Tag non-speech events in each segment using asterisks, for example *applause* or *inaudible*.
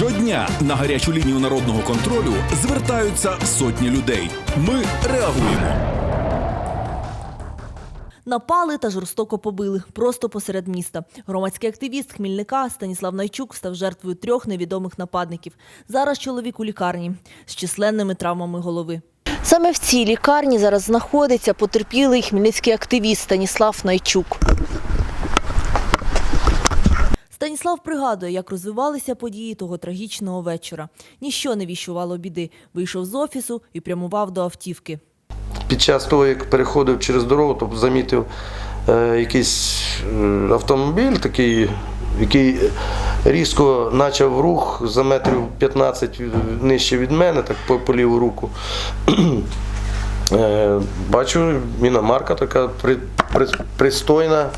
Щодня на гарячу лінію народного контролю звертаються сотні людей. Ми реагуємо. Напали та жорстоко побили просто посеред міста. Громадський активіст Хмільника Станіслав Найчук став жертвою трьох невідомих нападників. Зараз чоловік у лікарні з численними травмами голови. Саме в цій лікарні зараз знаходиться потерпілий хмельницький активіст Станіслав Найчук. Станіслав пригадує, як розвивалися події того трагічного вечора. Ніщо не віщувало біди. Вийшов з офісу і прямував до автівки. Під час того, як переходив через дорогу, то замітив е, якийсь е, автомобіль такий, який різко почав рух за метрів 15 нижче від мене, так по, по ліву руку. *clears throat* Е, бачу, міномарка така при, при, пристойна,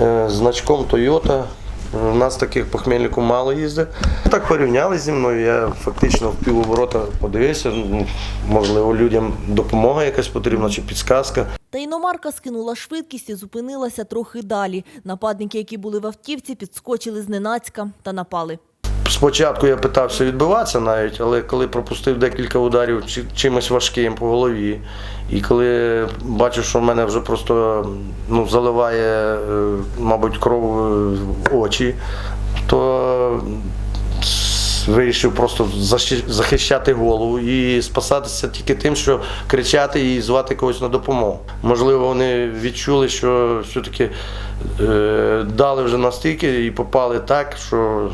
е, значком Toyota. У нас таких похмельнику мало їздить. Так порівняли зі мною. Я фактично в півоборота подивився. ну, Можливо, людям допомога якась потрібна чи підсказка. Та іномарка скинула швидкість і зупинилася трохи далі. Нападники, які були в автівці, підскочили зненацька та напали. Спочатку я питався відбиватися навіть, але коли пропустив декілька ударів чимось важким по голові, і коли бачу, що в мене вже просто ну, заливає, е, мабуть, кров е, в очі, то вирішив просто захищати голову і спасатися тільки тим, що кричати і звати когось на допомогу. Можливо, вони відчули, що все-таки е, дали вже настільки і попали так, що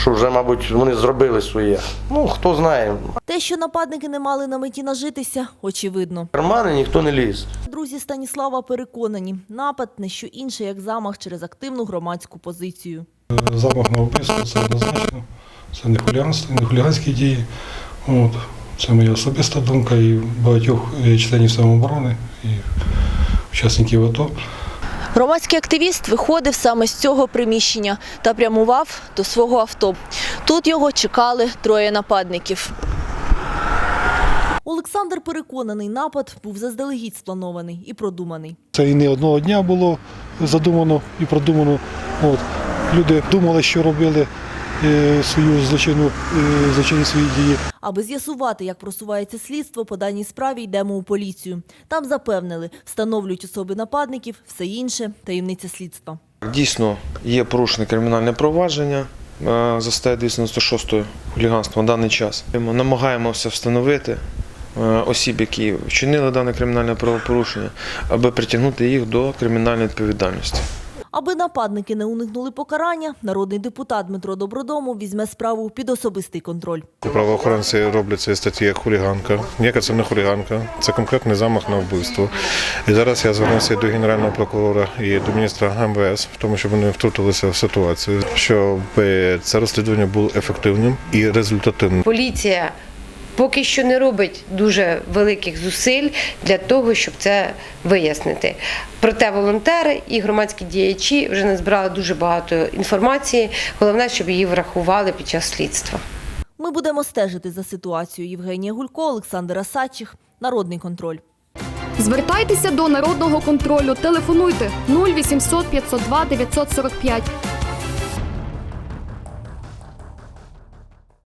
що вже, мабуть, вони зробили своє. Ну, хто знає. Те, що нападники не мали на меті нажитися, очевидно. В кармани ніхто не ліз. Друзі Станіслава переконані, напад не що інше, як замах через активну громадську позицію. Замах на вбивство це однозначно. Це не хуліганство, не хуліганські дії. От. Це моя особиста думка і багатьох е, членів самооборони і учасників АТО. Громадський активіст виходив саме з цього приміщення та прямував до свого авто. Тут його чекали троє нападників. Олександр переконаний, напад був заздалегідь спланований і продуманий. Це і не одного дня було задумано і продумано. От. Люди думали, що робили свою злочинну, е, злочинні свої дії. Аби з'ясувати, як просувається слідство, по даній справі йдемо у поліцію. Там запевнили, встановлюють особи нападників, все інше таємниця слідства. Дійсно, є порушене кримінальне провадження е, за статтею 296 хуліганство на даний час. Ми намагаємося встановити е, осіб, які вчинили дане кримінальне правопорушення, аби притягнути їх до кримінальної відповідальності. Аби нападники не уникнули покарання, народний депутат Дмитро Добродому візьме справу під особистий контроль. Правоохоронці роблять цієї статті як хуліганка. Ніяка це не хуліганка, це конкретний замах на вбивство. І зараз я звернуся до генерального прокурора і до міністра МВС, в тому, щоб вони втрутилися в ситуацію, щоб це розслідування було ефективним і результативним. Поліція поки що не робить дуже великих зусиль для того, щоб це вияснити. Проте волонтери і громадські діячі вже назбирали дуже багато інформації. Головне, щоб її врахували під час слідства. Ми будемо стежити за ситуацією. Євгенія Гулько, Олександр Асачих, Народний контроль. Звертайтеся до народного контролю. Телефонуйте 0800 502 945